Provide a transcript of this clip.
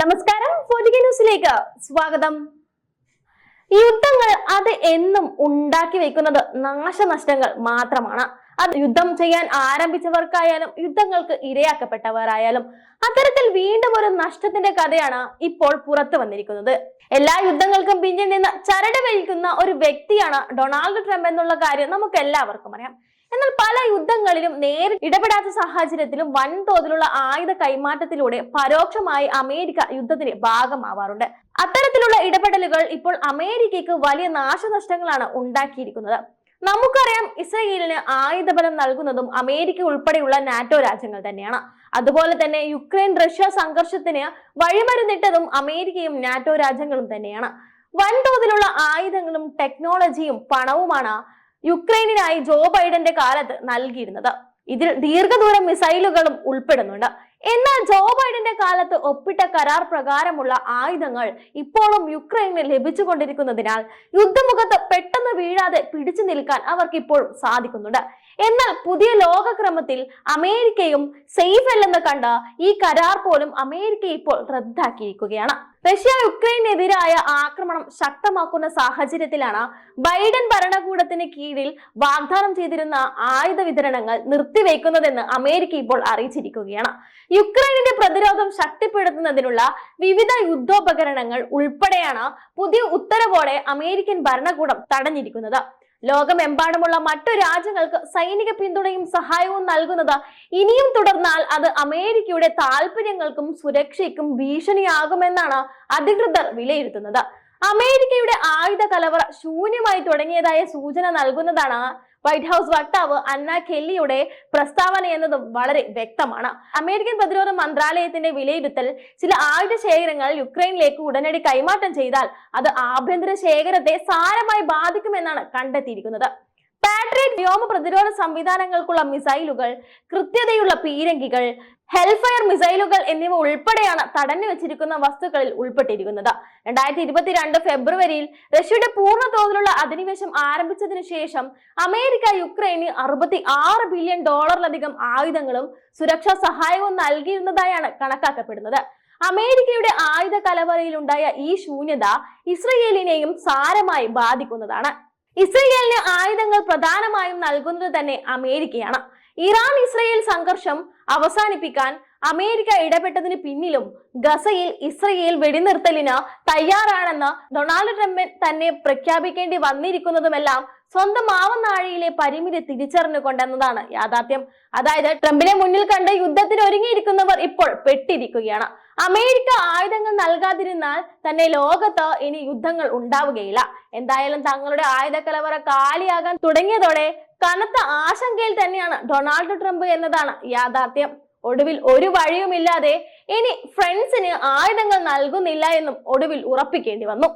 നമസ്കാരം ന്യൂസിലേക്ക് സ്വാഗതം. യുദ്ധങ്ങൾ അത് എന്നും ഉണ്ടാക്കി വെക്കുന്നത് നാശനഷ്ടങ്ങൾ മാത്രമാണ്. അത് യുദ്ധം ചെയ്യാൻ ആരംഭിച്ചവർക്കായാലും യുദ്ധങ്ങൾക്ക് ഇരയാക്കപ്പെട്ടവരായാലും അത്തരത്തിൽ വീണ്ടും ഒരു നഷ്ടത്തിന്റെ കഥയാണ് ഇപ്പോൾ പുറത്തു വന്നിരിക്കുന്നത്. എല്ലാ യുദ്ധങ്ങൾക്കും പിന്നിൽ നിന്ന് ചരട് വലിക്കുന്ന ഒരു വ്യക്തിയാണ് ഡൊണാൾഡ് ട്രംപ് എന്നുള്ള കാര്യം നമുക്ക് എല്ലാവർക്കും അറിയാം. എന്നാൽ പല യുദ്ധങ്ങളിലും നേരിട്ട് ഇടപെടാത്ത സാഹചര്യത്തിലും വൻതോതിലുള്ള ആയുധ കൈമാറ്റത്തിലൂടെ പരോക്ഷമായി അമേരിക്ക യുദ്ധത്തിന് ഭാഗമാവാറുണ്ട്. അത്തരത്തിലുള്ള ഇടപെടലുകൾ ഇപ്പോൾ അമേരിക്കയ്ക്ക് വലിയ നാശനഷ്ടങ്ങളാണ് ഉണ്ടാക്കിയിരിക്കുന്നത്. നമുക്കറിയാം ഇസ്രയേലിന് ആയുധബലം നൽകുന്നതും അമേരിക്ക ഉൾപ്പെടെയുള്ള നാറ്റോ രാജ്യങ്ങൾ തന്നെയാണ്. അതുപോലെ തന്നെ യുക്രൈൻ റഷ്യ സംഘർഷത്തിന് വഴിമരുന്നിട്ടതും അമേരിക്കയും നാറ്റോ രാജ്യങ്ങളും തന്നെയാണ്. വൻതോതിലുള്ള ആയുധങ്ങളും ടെക്നോളജിയും പണവുമാണ് യുക്രൈനിനായി ജോ ബൈഡന്റെ കാലത്ത് നൽകിയിരുന്നത്. ഇതിൽ ദീർഘദൂര മിസൈലുകളും ഉൾപ്പെടുന്നുണ്ട്. എന്നാൽ ജോ ബൈഡന്റെ കാലത്ത് ഒപ്പിട്ട കരാർ പ്രകാരമുള്ള ആയുധങ്ങൾ ഇപ്പോഴും യുക്രൈനിൽ ലഭിച്ചുകൊണ്ടിരിക്കുന്നതിനാൽ യുദ്ധമുഖത്ത് പെട്ടെന്ന് വീഴാതെ പിടിച്ചു നിൽക്കാൻ അവർക്ക് ഇപ്പോഴും സാധിക്കുന്നുണ്ട്. എന്നാൽ പുതിയ ലോകക്രമത്തിൽ അമേരിക്കയും സേഫ് അല്ലെന്ന് കണ്ട ഈ കരാർ പോലും അമേരിക്ക ഇപ്പോൾ റദ്ദാക്കിയിരിക്കുകയാണ്. റഷ്യ യുക്രൈനെതിരായ ആക്രമണം ശക്തമാക്കുന്ന സാഹചര്യത്തിലാണ് ബൈഡൻ ഭരണകൂടത്തിന് കീഴിൽ വാഗ്ദാനം ചെയ്തിരുന്ന ആയുധ വിതരണങ്ങൾ നിർത്തിവെക്കുന്നതെന്ന് അമേരിക്ക ഇപ്പോൾ അറിയിച്ചിരിക്കുകയാണ്. യുക്രൈനിന്റെ പ്രതിരോധം ശക്തിപ്പെടുത്തുന്നതിനുള്ള വിവിധ യുദ്ധോപകരണങ്ങൾ ഉൾപ്പെടെയാണ് പുതിയ ഉത്തരവോടെ അമേരിക്കൻ ഭരണകൂടം തടഞ്ഞിരിക്കുന്നത്. ലോകമെമ്പാടുമുള്ള മറ്റു രാജ്യങ്ങൾക്ക് സൈനിക പിന്തുണയും സഹായവും നൽകുന്നത് ഇനിയും തുടർന്നാൽ അത് അമേരിക്കയുടെ താല്പര്യങ്ങൾക്കും സുരക്ഷയ്ക്കും ഭീഷണിയാകുമെന്നാണ് അധികൃതർ വിലയിരുത്തുന്നത്. അമേരിക്കയുടെ ആയുധ കലവറ ശൂന്യമായി തുടങ്ങിയതായ സൂചന നൽകുന്നതാണ് വൈറ്റ് ഹൗസ് വക്താവ് അന്ന കെല്ലിയുടെ പ്രസ്താവന എന്നതും വളരെ വ്യക്തമാണ്. അമേരിക്കൻ പ്രതിരോധ മന്ത്രാലയത്തിന്റെ വിലയിരുത്തൽ ചില ആയുധ ശേഖരങ്ങൾ യുക്രൈനിലേക്ക് ഉടനടി കൈമാറ്റം ചെയ്താൽ അത് ആഭ്യന്തര ശേഖരത്തെ സാരമായി ബാധിക്കുമെന്നാണ് കണ്ടെത്തിയിരിക്കുന്നത്. പാട്രിയറ്റ് വ്യോമ പ്രതിരോധ സംവിധാനങ്ങൾക്കുള്ള മിസൈലുകൾ കൃത്യതയുള്ള പീരങ്കികൾ ഹെൽഫയർ മിസൈലുകൾ എന്നിവ ഉൾപ്പെടെയാണ് തടഞ്ഞു വെച്ചിരിക്കുന്ന വസ്തുക്കളിൽ ഉൾപ്പെട്ടിരിക്കുന്നത്. രണ്ടായിരത്തി ഇരുപത്തിരണ്ട് ഫെബ്രുവരിയിൽ റഷ്യയുടെ പൂർണ തോതിലുള്ള അധിനിവേശം ആരംഭിച്ചതിനു ശേഷം അമേരിക്ക യുക്രൈന് അറുപത്തി ആറ് ബില്യൺ ഡോളറിലധികം ആയുധങ്ങളും സുരക്ഷാ സഹായവും നൽകിയിരുന്നതായാണ് കണക്കാക്കപ്പെടുന്നത്. അമേരിക്കയുടെ ആയുധ കലവറയിലുണ്ടായ ഈ ശൂന്യത ഇസ്രയേലിനെയും സാരമായി ബാധിക്കുന്നതാണ്. ഇസ്രയേലിന് ആയുധങ്ങൾ പ്രധാനമായും നൽകുന്നത് തന്നെ അമേരിക്കയാണ്. ഇറാൻ ഇസ്രയേൽ സംഘർഷം അവസാനിപ്പിക്കാൻ അമേരിക്ക ഇടപെട്ടതിന് പിന്നിലും ഗസയിൽ ഇസ്രയേൽ വെടിനിർത്തലിന് തയ്യാറാണെന്ന് ഡൊണാൾഡ് ട്രംപ് തന്നെ പ്രഖ്യാപിക്കേണ്ടി വന്നിരിക്കുന്നതുമെല്ലാം സ്വന്തം മാവനാഴിയിലെ പരിമിതി തിരിച്ചറിഞ്ഞുകൊണ്ടെന്നതാണ് യാഥാർത്ഥ്യം. അതായത് ട്രംപിനെ മുന്നിൽ കണ്ട് യുദ്ധത്തിന് ഒരുങ്ങിയിരിക്കുന്നവർ ഇപ്പോൾ പെട്ടിരിക്കുകയാണ്. അമേരിക്ക ആയുധങ്ങൾ നൽകാതിരുന്നാൽ തന്നെ ലോകത്ത് ഇനി യുദ്ധങ്ങൾ ഉണ്ടാവുകയില്ല. എന്തായാലും തങ്ങളുടെ ആയുധ കലവറ കാലിയാകാൻ തുടങ്ങിയതോടെ കനത്ത ആശങ്കയിൽ തന്നെയാണ് ഡൊണാൾഡ് ട്രംപ് എന്നതാണ് യാഥാർത്ഥ്യം. ഒടുവിൽ ഒരു വഴിയുമില്ലാതെ ഇനി ഫ്രണ്ട്സിന് ആയുധങ്ങൾ നൽകുന്നില്ല എന്നും ഒടുവിൽ ഉറപ്പിക്കേണ്ടി വന്നു.